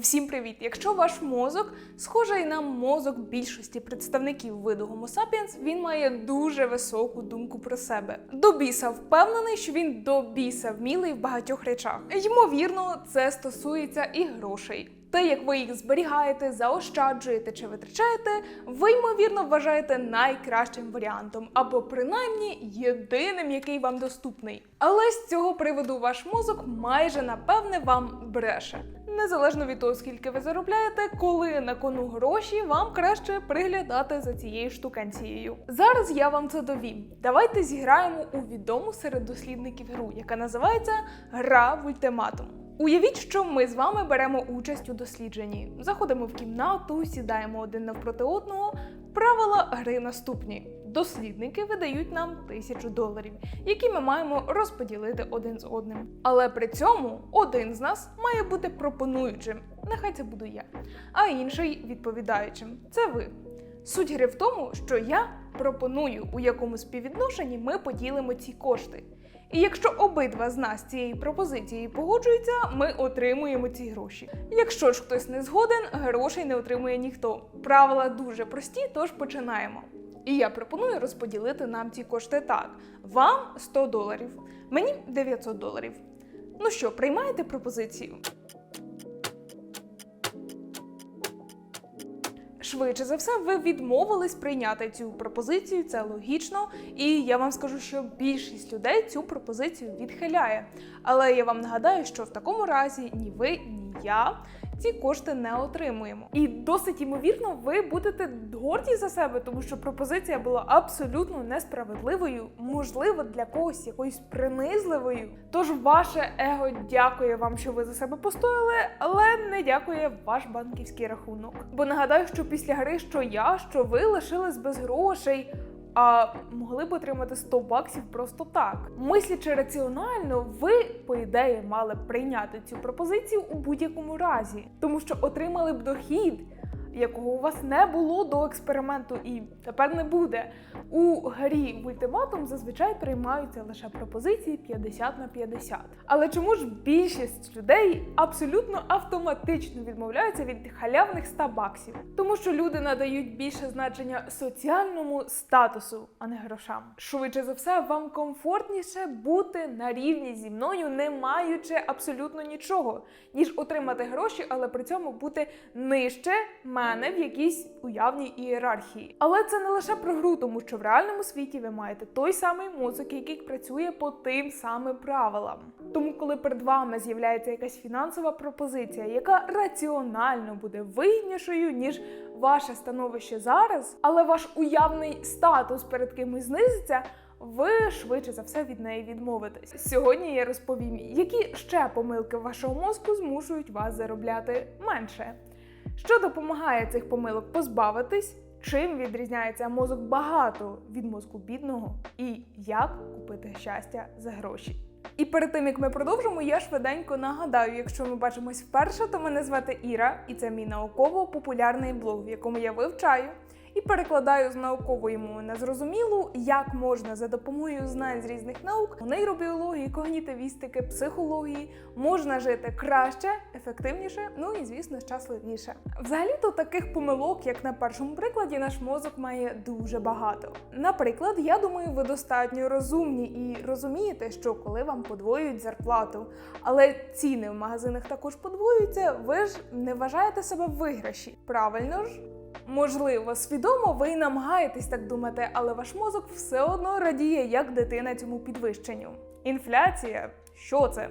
Всім привіт! Якщо ваш мозок схожий на мозок більшості представників виду Homo sapiens, він має дуже високу думку про себе. До біса впевнений, що він до біса вмілий в багатьох речах. Ймовірно, це стосується і грошей. Те, як ви їх зберігаєте, заощаджуєте чи витрачаєте, ви ймовірно вважаєте найкращим варіантом, або принаймні єдиним, який вам доступний. Але з цього приводу ваш мозок майже напевне вам бреше. Незалежно від того, скільки ви заробляєте, коли на кону гроші, вам краще приглядати за цією штуканцією. Зараз я вам це довім. Давайте зіграємо у відому серед дослідників гру, яка називається Гра в ультиматум. Уявіть, що ми з вами беремо участь у дослідженні. Заходимо в кімнату, сідаємо один навпроти одного. Правила гри наступні: дослідники видають нам тисячу доларів, які ми маємо розподілити один з одним. Але при цьому один з нас має бути пропонуючим. Нехай це буду я, а інший відповідаючим. Це ви. Суть гри в тому, що я пропоную, у якому співвідношенні ми поділимо ці кошти. І якщо обидва з нас з цією пропозицією погоджуються, ми отримуємо ці гроші. Якщо ж хтось не згоден, грошей не отримує ніхто. Правила дуже прості, тож починаємо. І я пропоную розподілити нам ці кошти так: вам 100 доларів, мені 900 доларів. Ну що, приймаєте пропозицію? Швидше за все, ви відмовились прийняти цю пропозицію, це логічно. І я вам скажу, що більшість людей цю пропозицію відхиляє. Але я вам нагадаю, що в такому разі ні ви, ні я ці кошти не отримуємо. І досить ймовірно, ви будете горді за себе, тому що пропозиція була абсолютно несправедливою, можливо, для когось якоюсь принизливою. Тож ваше его дякує вам, що ви за себе постояли, але не дякує ваш банківський рахунок. Бо нагадаю, що після гри, що я, що ви лишились без грошей. А могли б отримати 100 баксів просто так. Мислячи раціонально, ви, по ідеї, мали б прийняти цю пропозицію у будь-якому разі, тому що отримали б дохід, якого у вас не було до експерименту, і тепер не буде. У грі в ультиматум зазвичай приймаються лише пропозиції 50 на 50. Але чому ж більшість людей абсолютно автоматично відмовляються від халявних 100 баксів? Тому що люди надають більше значення соціальному статусу, а не грошам. Швидше за все, вам комфортніше бути на рівні зі мною, не маючи абсолютно нічого, ніж отримати гроші, але при цьому бути нижче мене в якійсь уявній ієрархії. Але це не лише про гру, тому що в реальному світі ви маєте той самий мозок, який працює по тим самим правилам. Тому, коли перед вами з'являється якась фінансова пропозиція, яка раціонально буде вигіднішою, ніж ваше становище зараз, але ваш уявний статус перед кимось знизиться. Ви швидше за все від неї відмовитесь. Сьогодні я розповім, які ще помилки вашого мозку змушують вас заробляти менше. Що допомагає цих помилок позбавитись? Чим відрізняється мозок багато від мозку бідного, і як купити щастя за гроші? І перед тим як ми продовжимо, я швиденько нагадаю, якщо ми бачимось вперше, то мене звати Іра, і це мій науково-популярний блог, в якому я вивчаю і перекладаю з наукової мови на зрозумілу, як можна за допомогою знань з різних наук, нейробіології, когнітивістики, психології, можна жити краще, ефективніше, ну і звісно, щасливіше. Взагалі-то таких помилок, як на першому прикладі, наш мозок має дуже багато. Наприклад, я думаю, ви достатньо розумні і розумієте, що коли вам подвоюють зарплату, але ціни в магазинах також подвоюються, ви ж не вважаєте себе в виграші. Правильно ж? Можливо, свідомо ви й намагаєтесь так думати, але ваш мозок все одно радіє, як дитина цьому підвищенню. Інфляція що це?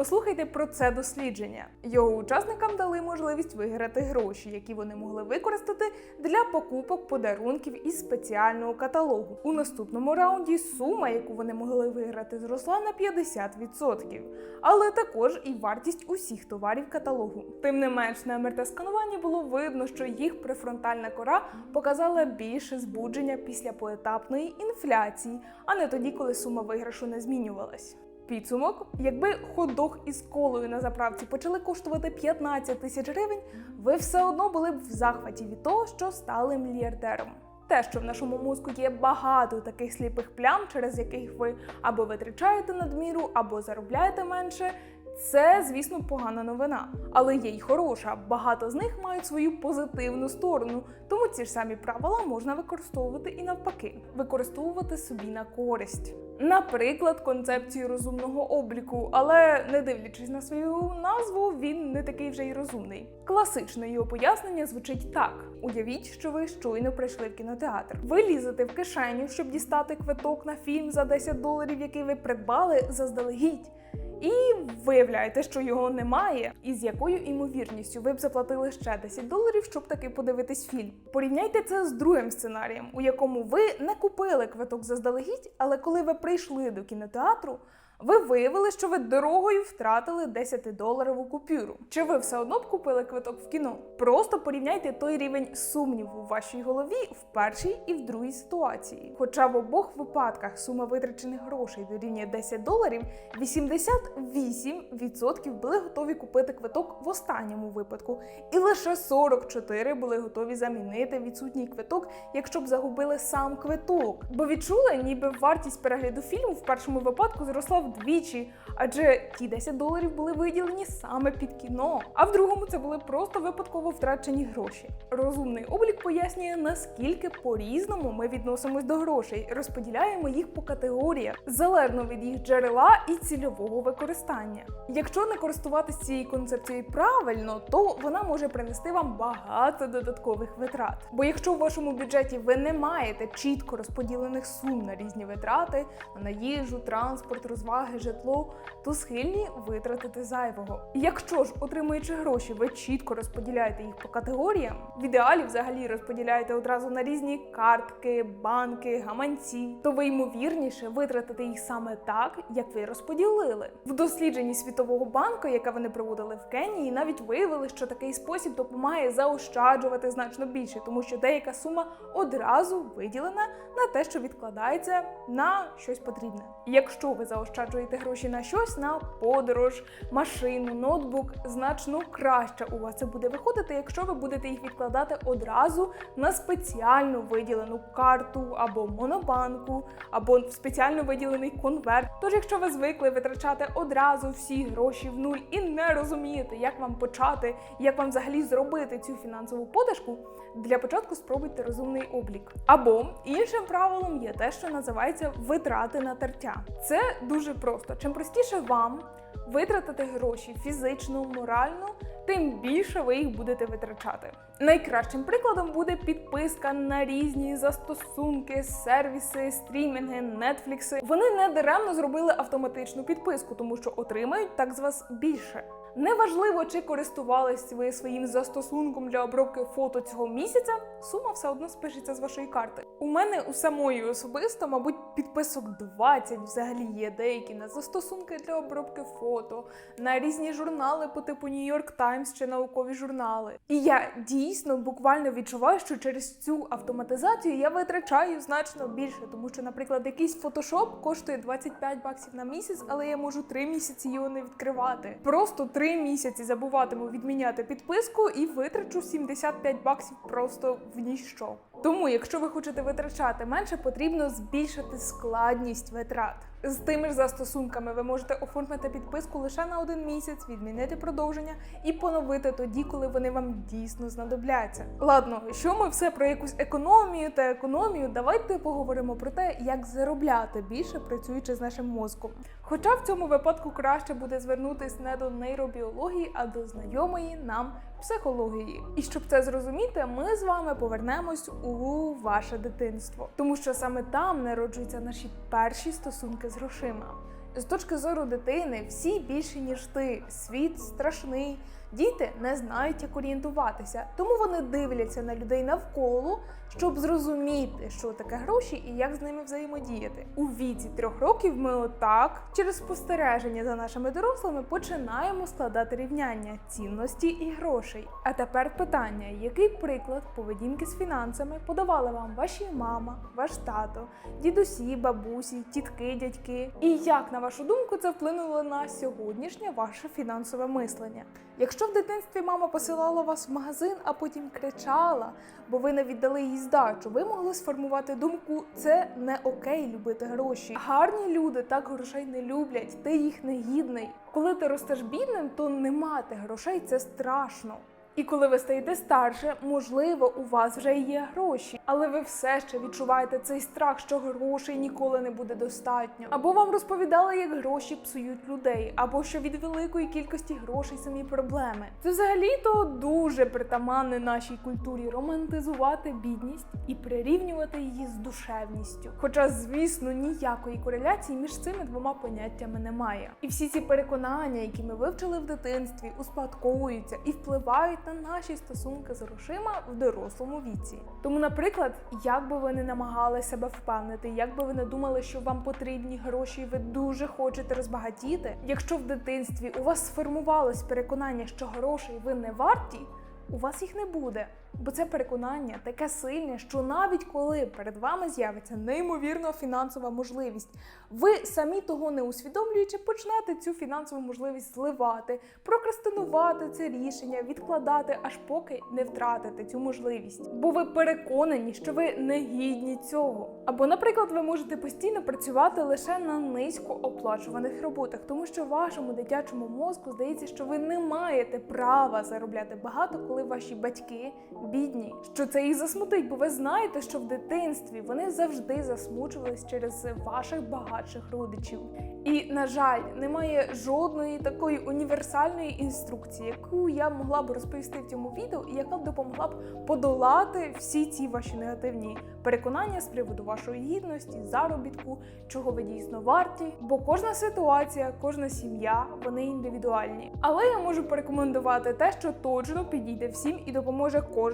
Послухайте про це дослідження. Його учасникам дали можливість виграти гроші, які вони могли використати для покупок подарунків із спеціального каталогу. У наступному раунді сума, яку вони могли виграти, зросла на 50%, але також і вартість усіх товарів каталогу. Тим не менш, на МРТ-скануванні було видно, що їх префронтальна кора показала більше збудження після поетапної інфляції, а не тоді, коли сума виграшу не змінювалась. Підсумок, якби хот-дог із колою на заправці почали коштувати 15 тисяч гривень, ви все одно були б в захваті від того, що стали мільярдером. Те, що в нашому мозку є багато таких сліпих плям, через яких ви або витрачаєте надміру, або заробляєте менше, Це, звісно, погана новина, але є й хороша. Багато з них мають свою позитивну сторону, тому ці ж самі правила можна використовувати і навпаки, використовувати собі на користь. Наприклад, концепцію розумного обліку, але не дивлячись на свою назву, він не такий вже й розумний. Класичне його пояснення звучить так: уявіть, що ви щойно прийшли в кінотеатр. Ви лізете в кишеню, щоб дістати квиток на фільм за 10 доларів, який ви придбали заздалегідь. І виявляєте, що його немає, і з якою імовірністю ви б заплатили ще 10 доларів, щоб таки подивитись фільм. Порівняйте це з другим сценарієм, у якому ви не купили квиток заздалегідь, але коли ви прийшли до кінотеатру, ви виявили, що ви дорогою втратили 10-доларову купюру. Чи ви все одно б купили квиток в кіно? Просто порівняйте той рівень сумніву в вашій голові в першій і в другій ситуації. Хоча в обох випадках сума витрачених грошей дорівнює 10 доларів, 88% були готові купити квиток в останньому випадку, і лише 44 були готові замінити відсутній квиток, якщо б загубили сам квиток. Бо відчули, ніби вартість перегляду фільму в першому випадку зросла вдвічі, адже ті 10 доларів були виділені саме під кіно. А в другому це були просто випадково втрачені гроші. Розумний облік пояснює, наскільки по-різному ми відносимось до грошей, розподіляємо їх по категоріях, залежно від їх джерела і цільового використання. Якщо не користуватися цією концепцією правильно, то вона може принести вам багато додаткових витрат. Бо якщо в вашому бюджеті ви не маєте чітко розподілених сум на різні витрати, на їжу, транспорт, розваги, житло, то схильні витратити зайвого. Якщо ж, отримуючи гроші, ви чітко розподіляєте їх по категоріям, в ідеалі взагалі розподіляєте одразу на різні картки, банки, гаманці, то ви ймовірніше витратите їх саме так, як ви розподілили. В дослідженні Світового банку, яке вони проводили в Кенії, навіть виявили, що такий спосіб допомагає заощаджувати значно більше, тому що деяка сума одразу виділена на те, що відкладається на щось потрібне. Якщо ви заощаджуєте гроші на щось, на подорож, машину, ноутбук, значно краще у вас це буде виходити, якщо ви будете їх відкладати одразу на спеціально виділену карту або монобанку, або в спеціально виділений конверт. Тож, якщо ви звикли витрачати одразу всі гроші в нуль і не розумієте, як вам почати, як вам взагалі зробити цю фінансову подушку, для початку спробуйте розумний облік. Або іншим правилом є те, що називається витрати на тертя. Це дуже просто. Чим простіше вам витратити гроші фізично, морально, тим більше ви їх будете витрачати. Найкращим прикладом буде підписка на різні застосунки, сервіси, стрімінги, нетфлікси. Вони не даремно зробили автоматичну підписку, тому що отримають так з вас більше. Неважливо, чи користувались ви своїм застосунком для обробки фото цього місяця, сума все одно спишеться з вашої карти. У мене у самої особисто, мабуть, підписок 20 взагалі є деякі на застосунки для обробки фото, на різні журнали по типу New York Times чи наукові журнали. І я дійсно буквально відчуваю, що через цю автоматизацію я витрачаю значно більше, тому що, наприклад, якийсь фотошоп коштує 25 баксів на місяць, але я можу 3 місяці його не відкривати. Просто 3 місяці забуватиму відміняти підписку і витрачу 75 баксів просто в ніщо. Тому, якщо ви хочете витрачати менше, потрібно збільшити складність витрат. З тими ж застосунками ви можете оформити підписку лише на один місяць, відмінити продовження і поновити тоді, коли вони вам дійсно знадобляться. Ладно, що ми все про якусь економію та економію, давайте поговоримо про те, як заробляти більше працюючи з нашим мозком. Хоча в цьому випадку краще буде звернутись не до нейробіології, а до знайомої нам психології. І щоб це зрозуміти, ми з вами повернемось у ваше дитинство, тому що саме там народжуються наші перші стосунки з грошима. З точки зору дитини, всі більше ніж ти. Світ страшний. Діти не знають, як орієнтуватися, тому вони дивляться на людей навколо, щоб зрозуміти, що таке гроші і як з ними взаємодіяти. У віці трьох років ми отак, через спостереження за нашими дорослими, починаємо складати рівняння цінності і грошей. А тепер питання: який приклад поведінки з фінансами подавали вам ваші мама, ваш тато, дідусі, бабусі, тітки, дядьки? І як на вашу думку це вплинуло на сьогоднішнє ваше фінансове мислення? Якщо в дитинстві мама посилала вас в магазин, а потім кричала, бо ви не віддали їй здачу, ви могли сформувати думку, це не окей любити гроші. Гарні люди так грошей не люблять, ти їх не гідний. Коли ти ростеш бідним, то не мати грошей це страшно. І коли ви стаєте старше, можливо, у вас вже є гроші, але ви все ще відчуваєте цей страх, що грошей ніколи не буде достатньо. Або вам розповідали, як гроші псують людей, або що від великої кількості грошей самі проблеми. Це взагалі-то дуже притаманне нашій культурі романтизувати бідність і прирівнювати її з душевністю. Хоча, звісно, ніякої кореляції між цими двома поняттями немає. І всі ці переконання, які ми вивчили в дитинстві, успадковуються і впливають на наші стосунки з грошима в дорослому віці. Тому, наприклад, як би ви не намагали себе впевнити, як би ви не думали, що вам потрібні гроші, і ви дуже хочете розбагатіти. Якщо в дитинстві у вас сформувалось переконання, що грошей ви не варті, у вас їх не буде. Бо це переконання таке сильне, що навіть коли перед вами з'явиться неймовірна фінансова можливість, ви самі того не усвідомлюючи, почнете цю фінансову можливість зливати, прокрастинувати це рішення, відкладати, аж поки не втратите цю можливість. Бо ви переконані, що ви не гідні цього. Або, наприклад, ви можете постійно працювати лише на низько оплачуваних роботах, тому що вашому дитячому мозку здається, що ви не маєте права заробляти багато, коли ваші батьки бідні. Що це їх засмутить, бо ви знаєте, що в дитинстві вони завжди засмучувались через ваших багатших родичів. І, на жаль, немає жодної такої універсальної інструкції, яку я могла б розповісти в цьому відео, і яка б допомогла б подолати всі ці ваші негативні переконання з приводу вашої гідності, заробітку, чого ви дійсно варті. Бо кожна ситуація, кожна сім'я, вони індивідуальні. Але я можу порекомендувати те, що точно підійде всім і допоможе кожному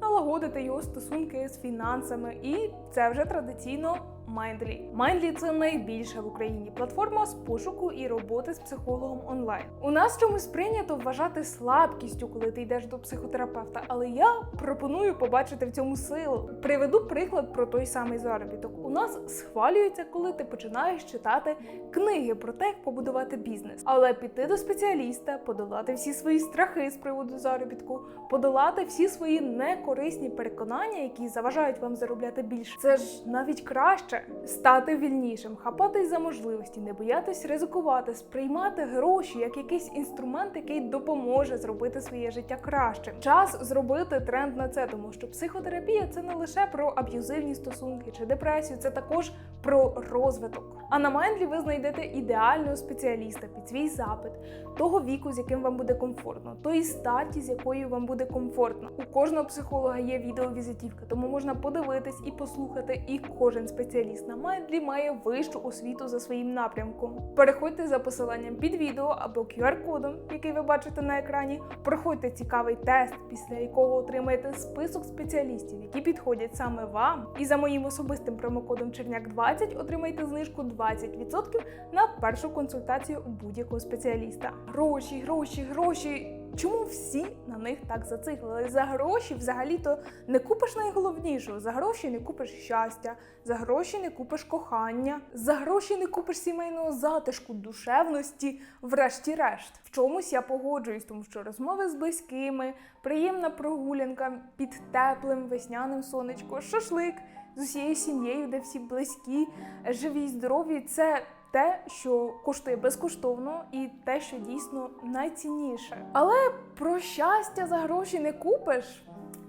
налагодити його стосунки з фінансами, і це вже традиційно. Mindly. Mindly – це найбільша в Україні платформа з пошуку і роботи з психологом онлайн. У нас чомусь прийнято вважати слабкістю, коли ти йдеш до психотерапевта, але я пропоную побачити в цьому силу. Приведу приклад про той самий заробіток. У нас схвалюється, коли ти починаєш читати книги про те, як побудувати бізнес, але піти до спеціаліста, подолати всі свої страхи з приводу заробітку, подолати всі свої некорисні переконання, які заважають вам заробляти більше. Це ж навіть краще стати вільнішим, хапатись за можливості, не боятись ризикувати, сприймати гроші як якийсь інструмент, який допоможе зробити своє життя кращим. Час зробити тренд на це, тому що психотерапія це не лише про аб'юзивні стосунки чи депресію, це також про розвиток. А на Майндлі ви знайдете ідеального спеціаліста під свій запит, того віку, з яким вам буде комфортно, тої статі, з якою вам буде комфортно. У кожного психолога є відеовізитівка, тому можна подивитись і послухати. І кожен спеціаліст на Майндлі має вищу освіту за своїм напрямком. Переходьте за посиланням під відео або QR-кодом, який ви бачите на екрані. Проходьте цікавий тест, після якого отримаєте список спеціалістів, які підходять саме вам. І за моїм особистим промокодом Черняк 20 отримаєте знижку 20% на першу консультацію будь-якого спеціаліста. Гроші, гроші, гроші. Чому всі на них так зациклили? За гроші взагалі-то не купиш найголовнішого. За гроші не купиш щастя, за гроші не купиш кохання, за гроші не купиш сімейного затишку, душевності, врешті-решт. В чомусь я погоджуюсь, тому що розмови з близькими, приємна прогулянка під теплим весняним сонечко, шашлик з усією сім'єю, де всі близькі, живі, й здорові. Це те, що коштує безкоштовно, і те, що дійсно найцінніше. Але про щастя за гроші не купиш.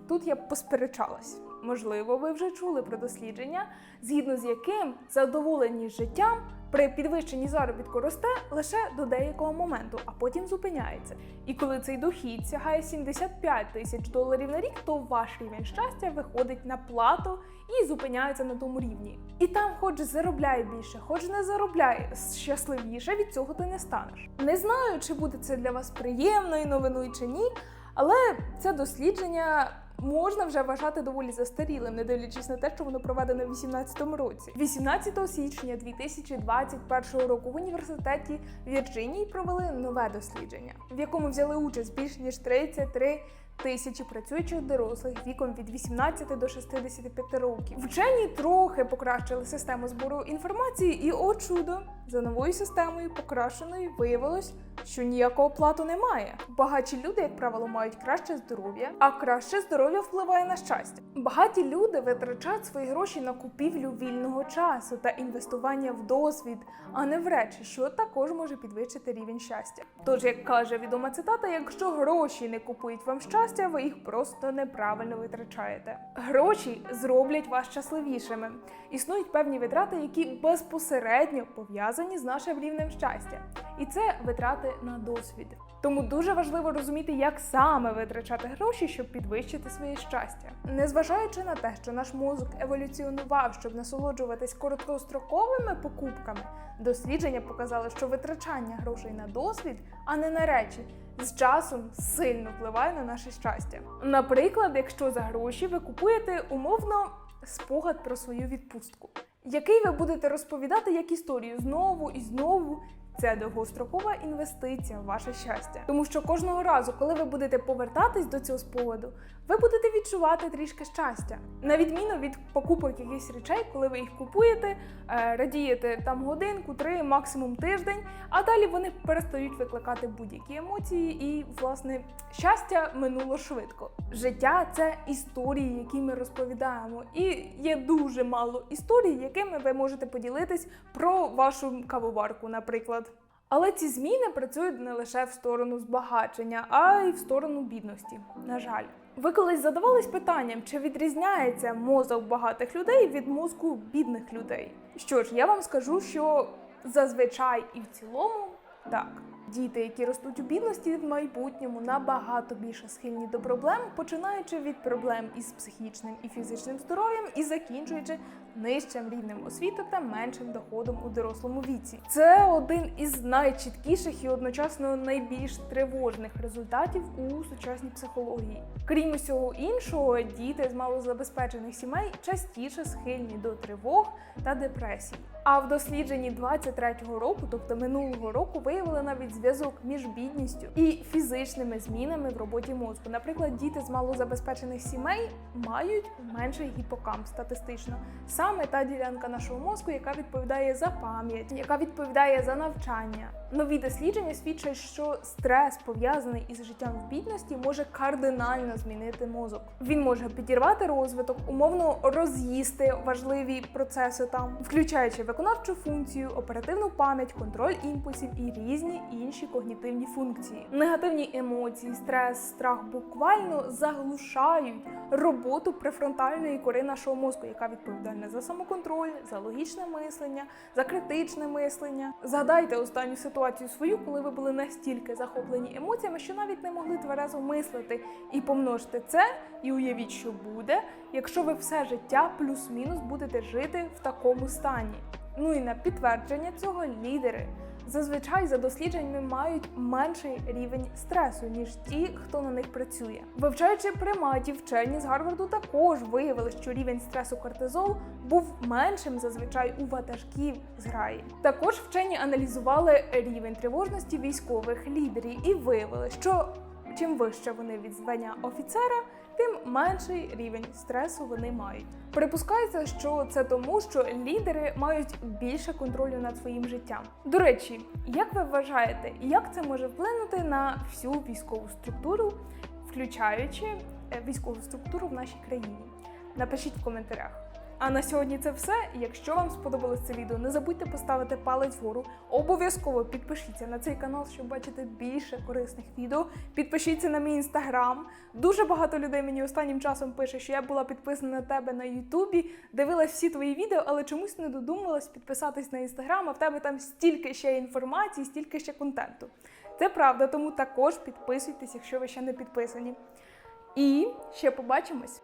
Тут я посперечалась. Можливо, ви вже чули про дослідження, згідно з яким задоволеність життям при підвищенні заробітку росте лише до деякого моменту, а потім зупиняється. І коли цей дохід сягає 75 тисяч доларів на рік, то ваш рівень щастя виходить на плату і зупиняється на тому рівні. І там, хоч заробляй більше, хоч не заробляй щасливіше, від цього ти не станеш. Не знаю, чи буде це для вас приємною новиною чи ні, але це дослідження можна вже вважати доволі застарілим, не дивлячись на те, що воно проведено в 2018 році. 18 січня 2021 року в університеті Вірджинії провели нове дослідження, в якому взяли участь більш ніж 33 Тисячі працюючих дорослих віком від 18 до 65 років. Вчені трохи покращили систему збору інформації, і о чудо, За новою системою покращеною виявилось, що ніякого плату немає. Багаті люди, як правило, мають краще здоров'я, а краще здоров'я впливає на щастя. Багаті люди витрачають свої гроші на купівлю вільного часу та інвестування в досвід, а не в речі, що також може підвищити рівень щастя. Тож, як каже відома цитата, якщо гроші не купують вам щастя, ви їх просто неправильно витрачаєте. Гроші зроблять вас щасливішими. Існують певні витрати, які безпосередньо пов'язані з нашим рівнем щастя, і це витрати на досвід. Тому дуже важливо розуміти, як саме витрачати гроші, щоб підвищити своє щастя. Незважаючи на те, що наш мозок еволюціонував, щоб насолоджуватись короткостроковими покупками, дослідження показали, що витрачання грошей на досвід, а не на речі, з часом сильно впливає на наше щастя. Наприклад, якщо за гроші ви купуєте умовно спогад про свою відпустку, який ви будете розповідати як історію знову і знову. Це довгострокова інвестиція в ваше щастя, тому що кожного разу, коли ви будете повертатись до цього спогаду, ви будете відчувати трішки щастя, на відміну від покупок якихось речей, коли ви їх купуєте, е, радієте там годинку, три, максимум тиждень, а далі вони перестають викликати будь-які емоції, і власне щастя минуло швидко. Життя це історії, які ми розповідаємо, і є дуже мало історій, якими ви можете поділитись про вашу кавоварку, наприклад. Але ці зміни працюють не лише в сторону збагачення, а й в сторону бідності. На жаль, ви колись задавались питанням, чи відрізняється мозок багатих людей від мозку бідних людей? Що ж, я вам скажу, що зазвичай і в цілому так. Діти, які ростуть у бідності в майбутньому, набагато більше схильні до проблем, починаючи від проблем із психічним і фізичним здоров'ям і закінчуючи нижчим рівнем освіти та меншим доходом у дорослому віці. Це один із найчіткіших і одночасно найбільш тривожних результатів у сучасній психології. Крім усього іншого, діти з малозабезпечених сімей частіше схильні до тривог та депресій. А в дослідженні 23-го року, тобто минулого року, виявили навіть зв'язок між бідністю і фізичними змінами в роботі мозку. Наприклад, діти з малозабезпечених сімей мають менший гіпокамп статистично. Саме та ділянка нашого мозку, яка відповідає за пам'ять, яка відповідає за навчання. Нові дослідження свідчать, що стрес, пов'язаний із життям в бідності, може кардинально змінити мозок. Він може підірвати розвиток, умовно роз'їсти важливі процеси там, включаючи виконавчу функцію, оперативну пам'ять, контроль імпульсів і різні інші когнітивні функції. Негативні емоції, стрес, страх буквально заглушають роботу префронтальної кори нашого мозку, яка відповідальна за самоконтроль, за логічне мислення, за критичне мислення. Згадайте останню ситуацію свою, коли ви були настільки захоплені емоціями, що навіть не могли тверезо мислити і помножте це, і уявіть, що буде, якщо ви все життя плюс-мінус будете жити в такому стані. Ну і на підтвердження цього лідери зазвичай за дослідженнями мають менший рівень стресу, ніж ті, хто на них працює. Вивчаючи приматів, вчені з Гарварду також виявили, що рівень стресу кортизол був меншим зазвичай у ватажків зграї. Також вчені аналізували рівень тривожності військових лідерів і виявили, що чим вище вони від звання офіцера, тим менший рівень стресу вони мають. Припускається, що це тому, що лідери мають більше контролю над своїм життям. До речі, як ви вважаєте, як це може вплинути на всю військову структуру, включаючи е, військову структуру в нашій країні? Напишіть в коментарях. А на сьогодні це все. Якщо вам сподобалось це відео, не забудьте поставити палець вгору. Обов'язково підпишіться на цей канал, щоб бачити більше корисних відео. Підпишіться на мій інстаграм. Дуже багато людей мені останнім часом пише, що я була підписана на тебе на Ютубі, дивилась всі твої відео, але чомусь не додумалась підписатись на інстаграм, а в тебе там стільки ще інформації, стільки ще контенту. Це правда, тому також підписуйтесь, якщо ви ще не підписані. І ще побачимось.